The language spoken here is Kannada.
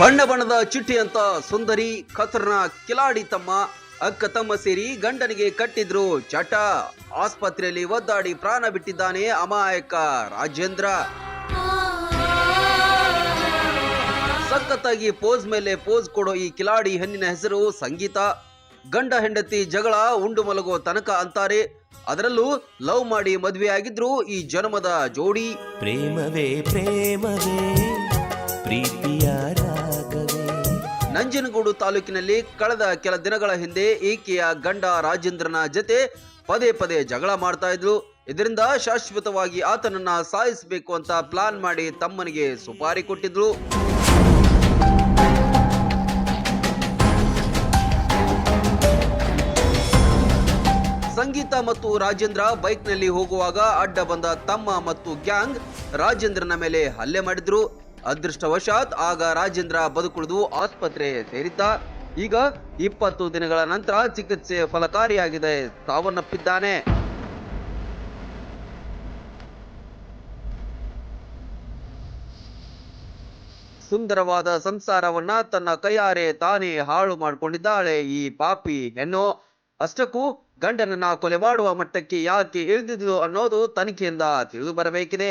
ಬಣ್ಣ ಬಣ್ಣದ ಚಿಟ್ಟಿ ಅಂತ ಸುಂದರಿ ಖತರ್ನ ಕಿಲಾಡಿ ತಮ್ಮ ಅಕ್ಕ ತಮ್ಮ ಸೇರಿ ಗಂಡನಿಗೆ ಕಟ್ಟಿದ್ರು ಚಟ. ಆಸ್ಪತ್ರೆಯಲ್ಲಿ ಒದ್ದಾಡಿ ಪ್ರಾಣ ಬಿಟ್ಟಿದ್ದಾನೆ ಅಮಾಯಕ ರಾಜೇಂದ್ರ. ಸಖತ್ತಾಗಿ ಪೋಸ್ ಮೇಲೆ ಪೋಸ್ ಕೊಡೋ ಈ ಕಿಲಾಡಿ ಹೆಣ್ಣಿನ ಹೆಸರು ಸಂಗೀತ. ಗಂಡ ಹೆಂಡತಿ ಜಗಳ ಉಂಡು ಮಲಗೋ ತನಕ ಅಂತಾರೆ. ಅದರಲ್ಲೂ ಲವ್ ಮಾಡಿ ಮದುವೆಯಾಗಿದ್ರು ಈ ಜನ್ಮದ ಜೋಡಿ. ಪ್ರೇಮವೇ ಪ್ರೇಮವೇ, ಪ್ರೀತಿಯ ನಂಜನಗೂಡು ತಾಲೂಕಿನಲ್ಲಿ ಕಳೆದ ಕೆಲ ದಿನಗಳ ಹಿಂದೆ ಈಕೆಯ ಗಂಡ ರಾಜೇಂದ್ರನ ಜತೆ ಪದೇ ಪದೇ ಜಗಳ ಮಾಡ್ತಾ ಇದ್ರು ಇದರಿಂದ ಶಾಶ್ವತವಾಗಿ ಆತನನ್ನ ಸಾಯಿಸಬೇಕು ಅಂತ ಪ್ಲಾನ್ ಮಾಡಿ ತಮ್ಮನಿಗೆ ಸುಪಾರಿ ಕೊಟ್ಟಿದ್ರು ಸಂಗೀತ ಮತ್ತು ರಾಜೇಂದ್ರ ಬೈಕ್ನಲ್ಲಿ ಹೋಗುವಾಗ ಅಡ್ಡ ಬಂದ ತಮ್ಮ ಮತ್ತು ಗ್ಯಾಂಗ್ ರಾಜೇಂದ್ರನ ಮೇಲೆ ಹಲ್ಲೆ ಮಾಡಿದ್ರು. ಅದೃಷ್ಟವಶಾತ್ ಆಗ ರಾಜೇಂದ್ರ ಬದುಕುಳಿದು ಆಸ್ಪತ್ರೆ ಸೇರಿದ್ದ. ಈಗ ಇಪ್ಪತ್ತು ದಿನಗಳ ನಂತರ ಚಿಕಿತ್ಸೆ ಫಲಕಾರಿಯಾಗಿದೆ. ಸಾವನ್ನಪ್ಪಿದ್ದಾನೆ ಸುಂದರವಾದ ಸಂಸಾರವನ್ನ ತನ್ನ ಕೈಯಾರೆ ತಾನೇ ಹಾಳು ಮಾಡಿಕೊಂಡಿದ್ದಾಳೆ ಈ ಪಾಪಿ. ಹೆಣ್ಣು, ಅಷ್ಟಕ್ಕೂ ಗಂಡನನ್ನ ಕೊಲೆ ಮಾಡುವ ಮಟ್ಟಕ್ಕೆ ಯಾಕೆ ಇಳಿದಿದ್ದು ಅನ್ನೋದು ತನಿಖೆಯಿಂದ ತಿಳಿದು ಬರಬೇಕಿದೆ